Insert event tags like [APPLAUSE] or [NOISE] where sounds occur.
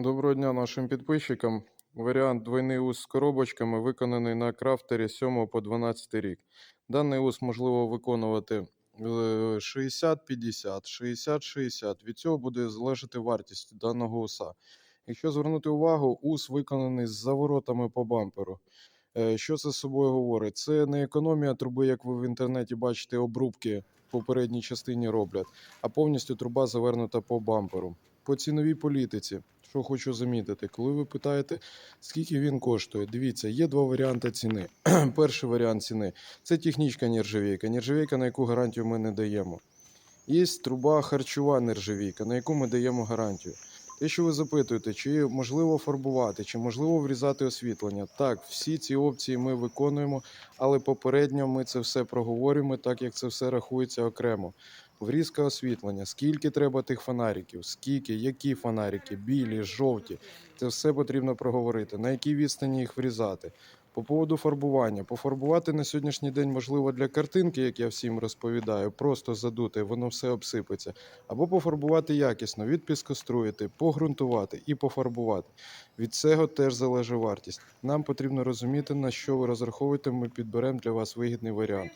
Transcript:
Доброго дня нашим підписчикам. Варіант двойний ус з коробочками виконаний на крафтері 7 по 12 рік. Даний ус можливо виконувати е, 60-50, 60-60. Від цього буде залежати вартість даного уса. Якщо звернути увагу, ус виконаний з заворотами по бамперу. Е, Що це з собою говорить? Це не економія труби, як ви в інтернеті бачите, обрубки в попередній частині роблять, а повністю труба завернута по бамперу. По ціновій політиці, що хочу замітити, коли ви питаєте, скільки він коштує, дивіться, є два варіанти ціни. [CLEARS THROAT] Перший варіант ціни це технічна нержавійка, нержавійка, на яку гарантію ми не даємо. Є труба харчова нержавійка, на яку ми даємо гарантію. Те, що ви запитуєте, чи можливо фарбувати, чи можливо врізати освітлення. Так, всі ці опції ми виконуємо, але попередньо ми це все проговорюємо, так як це все рахується окремо. Врізка освітлення, скільки треба тих фонариків, скільки, які фонарики, білі, жовті. Це все потрібно проговорити, на якій відстані їх врізати. По поводу фарбування. Пофарбувати на сьогоднішній день можливо для картинки, як я всім розповідаю, просто задути, воно все обсипеться. Або пофарбувати якісно, відпіскоструїти, погрунтувати і пофарбувати. Від цього теж залежить вартість. Нам потрібно розуміти, на що ви розраховуєте, ми підберемо для вас вигідний варіант.